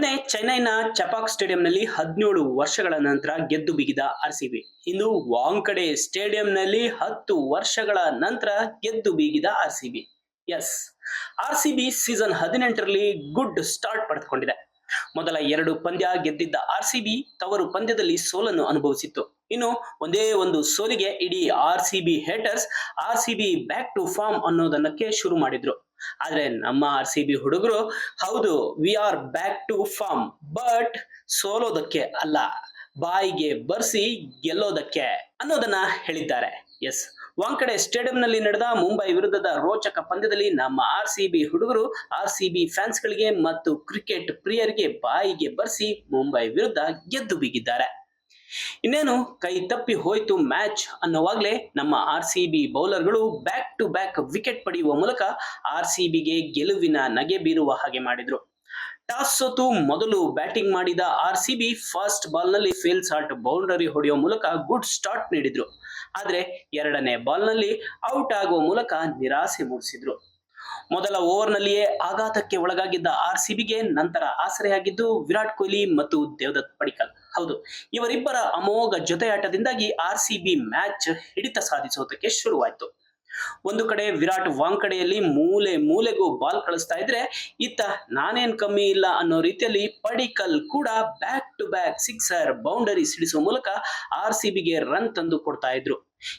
ಮೊನ್ನೆ ಚೆನ್ನೈನ ಚಪಾಕ್ ಸ್ಟೇಡಿಯಂನಲ್ಲಿ ಹದಿನೇಳು ವರ್ಷಗಳ ನಂತರ ಗೆದ್ದು ಬಿಗಿದ ಆರ್ಸಿಬಿ. ಇಂದು ವಾಂಕಡೆ ಸ್ಟೇಡಿಯಂನಲ್ಲಿ ಹತ್ತು ವರ್ಷಗಳ ನಂತರ ಗೆದ್ದು ಬೀಗಿದ ಆರ್ಸಿಬಿ. ಎಸ್. ಆರ್ಸಿಬಿ ಸೀಸನ್ ಹದಿನೆಂಟರಲ್ಲಿ ಗುಡ್ ಸ್ಟಾರ್ಟ್ ಪಡೆದುಕೊಂಡಿದೆ. ಮೊದಲ ಎರಡು ಪಂದ್ಯ ಗೆದ್ದಿದ್ದ ಆರ್ಸಿಬಿ ತವರು ಪಂದ್ಯದಲ್ಲಿ ಸೋಲನ್ನು ಅನುಭವಿಸಿತ್ತು. ಇನ್ನು ಒಂದೇ ಒಂದು ಸೋಲಿಗೆ ಇಡೀ R C B haters R C B back to form ಅನ್ನೋದನ್ನಕ್ಕೆ ಶುರು ಮಾಡಿದ್ರು. ಆದ್ರೆ ನಮ್ಮ ಆರ್ ಸಿ ಬಿ ಹುಡುಗರು, ಹೌದು we are back to form but ಸೋಲೋದಕ್ಕೆ ಅಲ್ಲ, ಬಾಯಿಗೆ ಬರ್ಸಿ ಗೆಲ್ಲೋದಕ್ಕೆ ಅನ್ನೋದನ್ನ ಹೇಳಿದ್ದಾರೆ. ಎಸ್ ವಾಂಕಡೆ ಸ್ಟೇಡಿಯಂನಲ್ಲಿ ನಡೆದ ಮುಂಬೈ ವಿರುದ್ಧದ ರೋಚಕ ಪಂದ್ಯದಲ್ಲಿ ನಮ್ಮ ಆರ್ ಸಿ ಬಿ ಹುಡುಗರು, ಆರ್ ಸಿ ಬಿ ಫ್ಯಾನ್ಸ್ಗಳಿಗೆ ಮತ್ತು ಕ್ರಿಕೆಟ್ ಪ್ರಿಯರಿಗೆ ಬಾಯಿಗೆ ಬರ್ಸಿ ಮುಂಬೈ ವಿರುದ್ಧ ಗೆದ್ದು ಬಿಗಿದ್ದಾರೆ. ಇನ್ನೇನು ಕೈ ತಪ್ಪಿ ಹೋಯ್ತು ಮ್ಯಾಚ್ ಅನ್ನೋವಾಗ್ಲೇ ನಮ್ಮ ಆರ್ ಸಿ ಬಿ ಬೌಲರ್ಗಳು ಬ್ಯಾಕ್ ಟು ಬ್ಯಾಕ್ ವಿಕೆಟ್ ಪಡೆಯುವ ಮೂಲಕ ಆರ್ ಸಿ ಬಿಗೆ ಗೆಲುವಿನ ನಗೆ ಬೀರುವ ಹಾಗೆ ಮಾಡಿದ್ರು. ಟಾಸ್ ಸೋತು ಮೊದಲು ಬ್ಯಾಟಿಂಗ್ ಮಾಡಿದ ಆರ್ ಸಿ ಬಿ ಫಸ್ಟ್ ಬಾಲ್ನಲ್ಲಿ ಫೇಲ್ ಸಾಟ್ ಬೌಂಡರಿ ಹೊಡೆಯುವ ಮೂಲಕ ಗುಡ್ ಸ್ಟಾರ್ಟ್ ನೀಡಿದ್ರು. ಆದ್ರೆ ಎರಡನೇ ಬಾಲ್ನಲ್ಲಿ ಔಟ್ ಆಗುವ ಮೂಲಕ ನಿರಾಸೆ ಮೂಡಿಸಿದ್ರು. ಮೊದಲ ಓವರ್ನಲ್ಲಿಯೇ ಆಘಾತಕ್ಕೆ ಒಳಗಾಗಿದ್ದ ಆರ್ ಸಿಬಿಗೆ ನಂತರ ಆಸರೆಯಾಗಿದ್ದು ವಿರಾಟ್ ಕೊಹ್ಲಿ ಮತ್ತು ದೇವದತ್ ಪಡಿಕಲ್. ಹೌದು, ಇವರಿಬ್ಬರ ಅಮೋಘ ಜೊತೆಯಾಟದಿಂದಾಗಿ ಆರ್ ಸಿಬಿ ಮ್ಯಾಚ್ ಹಿಡಿತ ಸಾಧಿಸೋದಕ್ಕೆ ಶುರುವಾಯಿತು. ಒಂದು ಕಡೆ ವಿರಾಟ್ ವಾಂಕಡೆಯಲ್ಲಿ ಮೂಲೆ ಮೂಲೆಗೂ ಬಾಲ್ ಕಳಿಸ್ತಾ ಇದ್ರೆ ಇತ್ತ ನಾನೇನ್ ಕಮ್ಮಿ ಇಲ್ಲ ಅನ್ನೋ ರೀತಿಯಲ್ಲಿ ಪಡಿಕಲ್ ಕೂಡ back to back sixer boundary ಸಿಡಿಸುವ ಮೂಲಕ ಆರ್ ಸಿ ಬಿಗೆ ರನ್ ತಂದು ಕೊಡ್ತಾ ಇದ್ರು.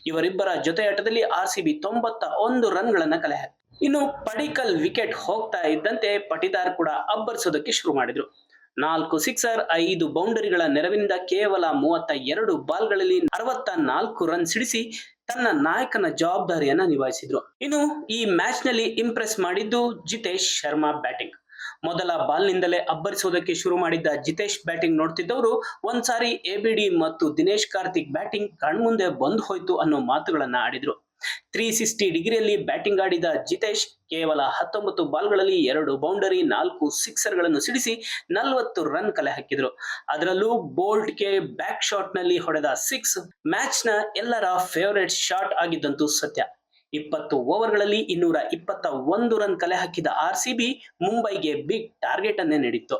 ಇವರಿಬ್ಬರ ಜೊತೆಯಾಟದಲ್ಲಿ ಆರ್ ಸಿ ಬಿ ತೊಂಬತ್ತ ಒಂದು ರನ್ಗಳನ್ನ ಕಲೆ ಹಾಕಿತು ಇನ್ನು ಪಡಿಕಲ್ ವಿಕೆಟ್ ಹೋಗ್ತಾ ಇದ್ದಂತೆ ಪಟಿದಾರ್ ಕೂಡ ಅಬ್ಬರಿಸೋದಕ್ಕೆ ಶುರು ಮಾಡಿದ್ರು. ನಾಲ್ಕು ಸಿಕ್ಸರ್, ಐದು ಬೌಂಡರಿಗಳ ನೆರವಿನಿಂದ ಕೇವಲ ಮೂವತ್ತ ಎರಡು ಬಾಲ್ಗಳಲ್ಲಿ ಅರವತ್ತ ನಾಲ್ಕು ರನ್ ಸಿಡಿಸಿ ತನ್ನ ನಾಯಕನ ಜವಾಬ್ದಾರಿಯನ್ನ ನಿಭಾಯಿಸಿದ್ರು. ಇನ್ನು ಈ ಮ್ಯಾಚ್ನಲ್ಲಿ ಇಂಪ್ರೆಸ್ ಮಾಡಿದ್ದು ಜಿತೇಶ್ ಶರ್ಮಾ ಬ್ಯಾಟಿಂಗ್. ಮೊದಲ ಬಾಲ್ ನಿಂದಲೇ ಅಬ್ಬರಿಸೋದಕ್ಕೆ ಶುರು ಮಾಡಿದ್ದ ಜಿತೇಶ್ ಬ್ಯಾಟಿಂಗ್ ನೋಡ್ತಿದ್ದವರು, ಒಂದ್ಸಾರಿ ಎಬಿಡಿ ಮತ್ತು ದಿನೇಶ್ ಕಾರ್ತಿಕ್ ಬ್ಯಾಟಿಂಗ್ ಕಣ್ಮುಂದೆ ಬಂದ್ ಹೋಯ್ತು ಅನ್ನೋ ಮಾತುಗಳನ್ನ ಆಡಿದ್ರು. ತ್ರೀ ಸಿಕ್ಸ್ಟಿ ಡಿಗ್ರಿಯಲ್ಲಿ ಬ್ಯಾಟಿಂಗ್ ಆಡಿದ ಜಿತೇಶ್ ಕೇವಲ ಹತ್ತೊಂಬತ್ತು ಬಾಲ್ಗಳಲ್ಲಿ ಎರಡು ಬೌಂಡರಿ, ನಾಲ್ಕು ಸಿಕ್ಸರ್ಗಳನ್ನು ಸಿಡಿಸಿ ನಲವತ್ತು ರನ್ ಕಲೆ ಹಾಕಿದ್ರು. ಅದರಲ್ಲೂ ಬೋಲ್ಟ್ಗೆ ಬ್ಯಾಕ್ ಶಾಟ್ನಲ್ಲಿ ಹೊಡೆದ ಸಿಕ್ಸ್ ಮ್ಯಾಚ್ನ ಎಲ್ಲರ ಫೇವರೇಟ್ ಶಾಟ್ ಆಗಿದ್ದಂತೂ ಸತ್ಯ. ಇಪ್ಪತ್ತು ಓವರ್ಗಳಲ್ಲಿ ಇನ್ನೂರ ಇಪ್ಪತ್ತ ಒಂದು ರನ್ ಕಲೆ ಹಾಕಿದ ಆರ್ ಸಿ ಬಿ ಮುಂಬೈಗೆ ಬಿಗ್ ಟಾರ್ಗೆಟ್ ಅನ್ನೇ ನೀಡಿತ್ತು.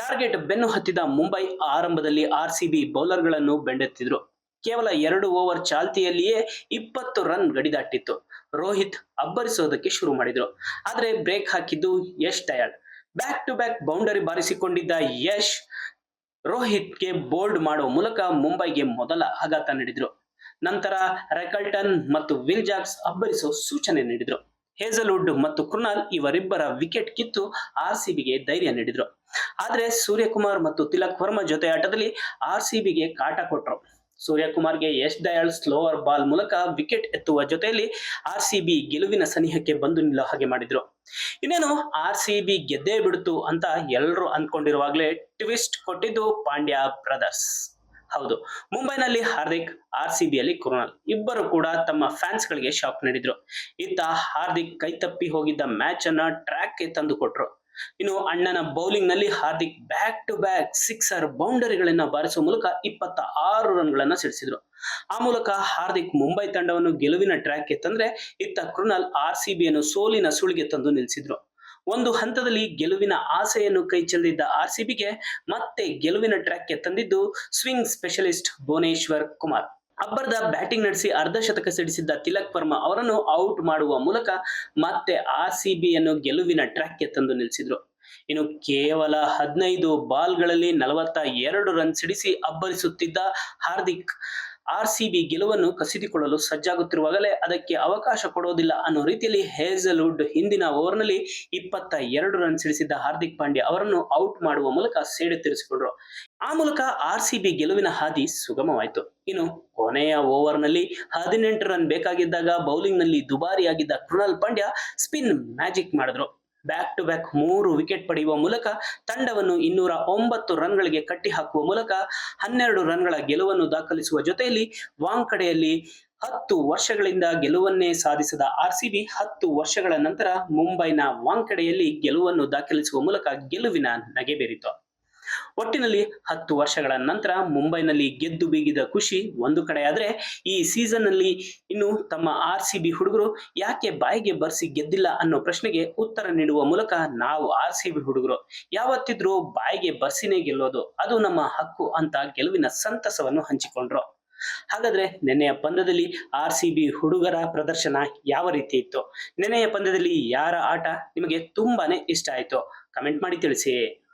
ಟಾರ್ಗೆಟ್ ಬೆನ್ನು ಹತ್ತಿದ ಮುಂಬೈ ಆರಂಭದಲ್ಲಿ ಆರ್ ಸಿ ಬಿ ಬೌಲರ್ಗಳನ್ನು ಬೆಂಡೆತ್ತಿದ್ರು. ಕೇವಲ ಎರಡು ಓವರ್ ಚಾಲ್ತಿಯಲ್ಲಿಯೇ ಇಪ್ಪತ್ತು ರನ್ ಗಡಿದಾಟಿತ್ತು. ರೋಹಿತ್ ಅಬ್ಬರಿಸೋದಕ್ಕೆ ಶುರು ಮಾಡಿದ್ರು. ಆದ್ರೆ ಬ್ರೇಕ್ ಹಾಕಿದ್ದು ಯಶ್ ಟಯರ್ಡ್ ಬ್ಯಾಕ್ ಟು ಬ್ಯಾಕ್ ಬೌಂಡರಿ ಬಾರಿಸಿಕೊಂಡಿದ್ದ ಯಶ್ ರೋಹಿತ್ಗೆ ಬೋಲ್ಡ್ ಮಾಡುವ ಮೂಲಕ ಮುಂಬೈಗೆ ಮೊದಲ ಆಘಾತ ನೀಡಿದ್ರು. ನಂತರ ರೆಕಲ್ಟನ್ ಮತ್ತು ವಿಲ್ ಜಾಕ್ಸ್ ಅಬ್ಬರಿಸೋ ಸೂಚನೆ ನೀಡಿದ್ರು. ಹೇಸಲ್ವುಡ್ ಮತ್ತು ಕೃಣಾಲ್ ಇವರಿಬ್ಬರ ವಿಕೆಟ್ ಕಿತ್ತು ಆರ್ ಸಿಬಿಗೆ ಧೈರ್ಯ ನೀಡಿದ್ರು. ಆದ್ರೆ ಸೂರ್ಯಕುಮಾರ್ ಮತ್ತು ತಿಲಕ್ ವರ್ಮಾ ಜೊತೆ ಆಟದಲ್ಲಿ ಆರ್ ಸಿಬಿಗೆ ಕಾಟ ಕೊಟ್ರು. ಸೂರ್ಯಕುಮಾರ್ಗೆ ಯಶ್ ದಯಾಳ್ ಸ್ಲೋವರ್ ಬಾಲ್ ಮೂಲಕ ವಿಕೆಟ್ ಎತ್ತುವ ಜೊತೆಯಲ್ಲಿ ಆರ್ ಸಿ ಗೆಲುವಿನ ಸನಿಹಕ್ಕೆ ಬಂದು ನಿಲ್ಲೋ ಹಾಗೆ ಮಾಡಿದ್ರು. ಇನ್ನೇನು ಆರ್ ಸಿ ಬಿ ಗೆದ್ದೇ ಬಿಡ್ತು ಅಂತ ಎಲ್ಲರೂ ಅಂದ್ಕೊಂಡಿರುವಾಗಲೇ ಟ್ವಿಸ್ಟ್ ಕೊಟ್ಟಿದ್ದು ಪಾಂಡ್ಯ ಬ್ರದರ್ಸ್ ಹೌದು, ಮುಂಬೈನಲ್ಲಿ ಹಾರ್ದಿಕ್ ಆರ್ ಸಿ ಬಿಯಲ್ಲಿ ಕೃಣಾಲ್ ಇಬ್ಬರು ಕೂಡ ತಮ್ಮ ಫ್ಯಾನ್ಸ್ ಗಳಿಗೆ ಶಾಕ್ ನೀಡಿದ್ರು. ಇತ್ತ ಹಾರ್ದಿಕ್ ಕೈತಪ್ಪಿ ಹೋಗಿದ್ದ ಮ್ಯಾಚ್ ಅನ್ನ ಟ್ರ್ಯಾಕ್ಗೆ ತಂದು ಕೊಟ್ರು ಇನ್ನು ಅಣ್ಣನ ಬೌಲಿಂಗ್ನಲ್ಲಿ Hardik back to back sixer ಬೌಂಡರಿಗಳನ್ನ ಬಾರಿಸುವ ಮೂಲಕ ಇಪ್ಪತ್ತ ಆರು ರನ್ಗಳನ್ನ ಸಿಡಿಸಿದ್ರು. ಆ ಮೂಲಕ ಹಾರ್ದಿಕ್ ಮುಂಬೈ ತಂಡವನ್ನು ಗೆಲುವಿನ ಟ್ರ್ಯಾಕ್ಗೆ ತಂದ್ರೆ ಇತ್ತ ಕೃಣಾಲ್ ಆರ್ ಸಿ ಬಿಯನ್ನು ಸೋಲಿನ ಸುಳಿಗೆ ತಂದು ನಿಲ್ಲಿಸಿದ್ರು. ಒಂದು ಹಂತದಲ್ಲಿ ಗೆಲುವಿನ ಆಸೆಯನ್ನು ಕೈ ಚೆಲ್ಲಿದ್ದ ಆರ್ ಸಿ ಮತ್ತೆ ಗೆಲುವಿನ ಟ್ರ್ಯಾಕ್ಗೆ ತಂದಿದ್ದು ಸ್ವಿಂಗ್ ಸ್ಪೆಷಲಿಸ್ಟ್ ಭುವನೇಶ್ವರ್ ಕುಮಾರ್. ಅಬ್ಬರದ ಬ್ಯಾಟಿಂಗ್ ನಡೆಸಿ ಅರ್ಧ ಶತಕ ಸಿಡಿಸಿದ್ದ ತಿಲಕ್ ವರ್ಮಾ ಅವರನ್ನು ಔಟ್ ಮಾಡುವ ಮೂಲಕ ಮತ್ತೆ ಆರ್ ಸಿ ಬಿಯನ್ನು ಗೆಲುವಿನ ಟ್ರ್ಯಾಕ್ಗೆ ತಂದು ನಿಲ್ಲಿಸಿದ್ರು. ಇನ್ನು ಕೇವಲ ಹದಿನೈದು ಬಾಲ್ಗಳಲ್ಲಿ ನಲವತ್ತ ಎರಡು ರನ್ ಸಿಡಿಸಿ ಅಬ್ಬರಿಸುತ್ತಿದ್ದ ಹಾರ್ದಿಕ್ ಆರ್ ಸಿ ಬಿ ಗೆಲುವನ್ನು ಕಸಿದುಕೊಳ್ಳಲು ಸಜ್ಜಾಗುತ್ತಿರುವಾಗಲೇ ಅದಕ್ಕೆ ಅವಕಾಶ ಕೊಡೋದಿಲ್ಲ ಅನ್ನೋ ರೀತಿಯಲ್ಲಿ ಹೇಸಲ್ವುಡ್ ಹಿಂದಿನ ಓವರ್ನಲ್ಲಿ ಇಪ್ಪತ್ತ ಎರಡು ರನ್ ಸಿಡಿಸಿದ್ದ ಹಾರ್ದಿಕ್ ಪಾಂಡ್ಯ ಅವರನ್ನು ಔಟ್ ಮಾಡುವ ಮೂಲಕ ಸೇಡು ತೀರಿಸಿಕೊಂಡ್ರು. ಆ ಮೂಲಕ ಆರ್ ಸಿ ಬಿ ಗೆಲುವಿನ ಹಾದಿ ಸುಗಮವಾಯಿತು. ಇನ್ನು ಕೊನೆಯ ಓವರ್ನಲ್ಲಿ ಹದಿನೆಂಟು ರನ್ ಬೇಕಾಗಿದ್ದಾಗ ಬೌಲಿಂಗ್ನಲ್ಲಿ ದುಬಾರಿಯಾಗಿದ್ದ ಕೃಣಾಲ್ ಪಾಂಡ್ಯ ಸ್ಪಿನ್ ಮ್ಯಾಜಿಕ್ ಮಾಡಿದ್ರು. ಬ್ಯಾಕ್ ಟು ಬ್ಯಾಕ್ ಮೂರು ವಿಕೆಟ್ ಪಡೆಯುವ ಮೂಲಕ ತಂಡವನ್ನು ಇನ್ನೂರ ಒಂಬತ್ತು ರನ್ಗಳಿಗೆ ಕಟ್ಟಿ ಹಾಕುವ ಮೂಲಕ ಹನ್ನೆರಡು ರನ್ಗಳ ಗೆಲುವನ್ನು ದಾಖಲಿಸುವ ಜೊತೆಯಲ್ಲಿ ವಾಂಕಡೆಯಲ್ಲಿ ಹತ್ತು ವರ್ಷಗಳಿಂದ ಗೆಲುವನ್ನೇ ಸಾಧಿಸದ ಆರ್ ಸಿ ಬಿ ಹತ್ತು ವರ್ಷಗಳ ನಂತರ ಮುಂಬೈನ ವಾಂಕಡೆಯಲ್ಲಿ ಗೆಲುವನ್ನು ದಾಖಲಿಸುವ ಮೂಲಕ ಗೆಲುವಿನ ನಗೆ ಬೀರಿತು ಒಟ್ಟಿನಲ್ಲಿ ಹತ್ತು ವರ್ಷಗಳ ನಂತರ ಮುಂಬೈನಲ್ಲಿ ಗೆದ್ದು ಬೀಗಿದ ಖುಷಿ ಒಂದು ಕಡೆ ಆದ್ರೆ ಈ ಸೀಸನ್ನಲ್ಲಿ ಇನ್ನು ತಮ್ಮ ಆರ್ ಸಿ ಹುಡುಗರು ಯಾಕೆ ಬಾಯಿಗೆ ಬರ್ಸಿ ಗೆದ್ದಿಲ್ಲ ಅನ್ನೋ ಪ್ರಶ್ನೆಗೆ ಉತ್ತರ ನೀಡುವ ಮೂಲಕ ನಾವು ಆರ್ ಸಿ ಹುಡುಗರು. ಯಾವತ್ತಿದ್ರೂ ಬಾಯಿಗೆ ಬರ್ಸಿನೇ ಗೆಲ್ಲೋದು. ಅದು ನಮ್ಮ ಹಕ್ಕು ಅಂತ ಗೆಲುವಿನ ಸಂತಸವನ್ನು ಹಂಚಿಕೊಂಡ್ರು. ಹಾಗಾದ್ರೆ ನೆನೆಯ ಪಂದ್ಯದಲ್ಲಿ ಆರ್ ಸಿ ಬಿ ಹುಡುಗರ ಪ್ರದರ್ಶನ ಯಾವ ರೀತಿ ಇತ್ತು? ನೆನೆಯ ಪಂದ್ಯದಲ್ಲಿ ಯಾರ ಆಟ ನಿಮಗೆ ತುಂಬಾನೇ ಇಷ್ಟ ಆಯ್ತು? ಕಮೆಂಟ್ ಮಾಡಿ ತಿಳಿಸಿ.